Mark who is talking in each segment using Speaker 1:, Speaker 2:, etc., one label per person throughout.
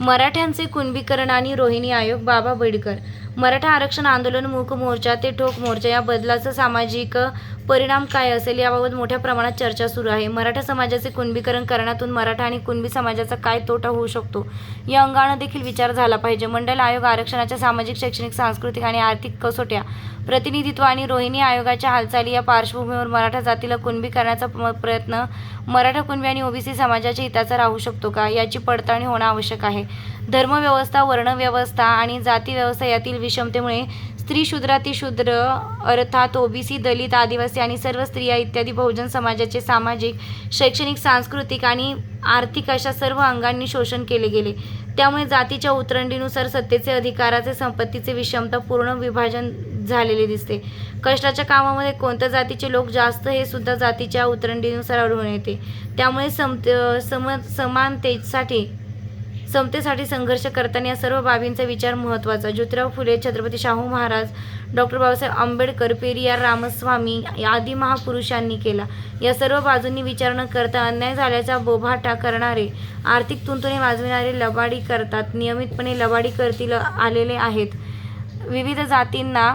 Speaker 1: मराठ्यांचे कुणबीकरण आणि रोहिणी आयोग बाबा बेडकर. मराठा आरक्षण आंदोलन मूक मोर्चा ते ठोक मोर्चा या बदलाचा सामाजिक परिणाम काय असेल याबाबत मोठ्या प्रमाणात चर्चा सुरू आहे. मराठा समाजाचे कुणबीकरण करण्यातून मराठा आणि कुणबी समाजाचा काय तोटा होऊ शकतो? या अंगानं देखील विचार झाला पाहिजे. मंडल आयोग आरक्षणाच्या सामाजिक शैक्षणिक सांस्कृतिक आणि आर्थिक कसोट्या प्रतिनिधित्व आणि रोहिणी आयोगाच्या हालचाली या पार्श्वभूमीवर मराठा जातीला कुणबी करण्याचा म- प्रयत्न मराठा कुणबी आणि ओबीसी समाजाच्या हिताचा राहू शकतो का? याची पडताळणी होणं आवश्यक आहे. धर्मव्यवस्था वर्णव्यवस्था आणि जातीव्यवस्था यातील विषमतेमुळे स्त्री शूद्रातिशूद्र अर्थात ओबीसी दलित आदिवासी आणि सर्व स्त्रिया इत्यादी बहुजन समाजाचे सामाजिक शैक्षणिक सांस्कृतिक आणि आर्थिक अशा सर्व अंगांनी शोषण केले गेले. त्यामुळे जातीच्या उतरंडीनुसार सत्तेचे अधिकाराचे संपत्तीचे विषमता पूर्ण विभाजन झालेले दिसते. कष्टाच्या कामामध्ये कोणत्या जातीचे लोक जास्त हे सुद्धा जातीच्या उतरंडीनुसार आढळून येते. त्यामुळे सम सम समानतेसाठी समतेसाठी संघर्ष करताना या सर्व बाबींचा विचार महत्त्वाचा. ज्योतिराव फुले छत्रपती शाहू महाराज डॉक्टर बाबासाहेब आंबेडकर पेरियार रामस्वामी आदी महापुरुषांनी केला. या सर्व बाजूंनी विचार न करता अन्याय झाल्याचा बोभाटा करणारे आर्थिक तुंतुणे वाजविणारे लबाडी करतात. नियमितपणे लबाडी करतील आलेले आहेत. विविध जातींना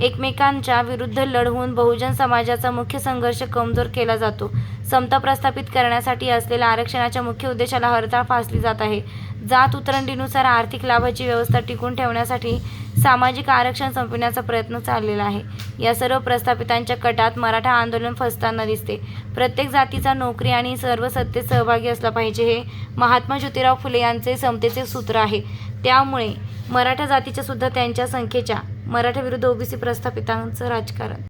Speaker 1: एकमेकांच्या विरुद्ध लढवून बहुजन समाजाचा मुख्य संघर्ष कमजोर केला जातो. समता प्रस्थापित करण्यासाठी असलेल्या आरक्षणाच्या मुख्य उद्देशाला हरताळ फासली जात आहे. जात उतरंडीनुसार आर्थिक लाभाची व्यवस्था टिकून ठेवण्यासाठी सामाजिक आरक्षण संपविण्याचा प्रयत्न चाललेला आहे. या सर्व प्रस्थापितांच्या कटात मराठा आंदोलन फसताना दिसते. प्रत्येक जातीचा नोकरी आणि सर्व सत्तेत सहभागी असला पाहिजे हे महात्मा ज्योतिराव फुले यांचे समतेचे सूत्र आहे. त्यामुळे मराठा जातीच्या सुद्धा त्यांच्या संख्येच्या मराठा विरुद्ध ओबीसी प्रस्थापितांचं राजकारण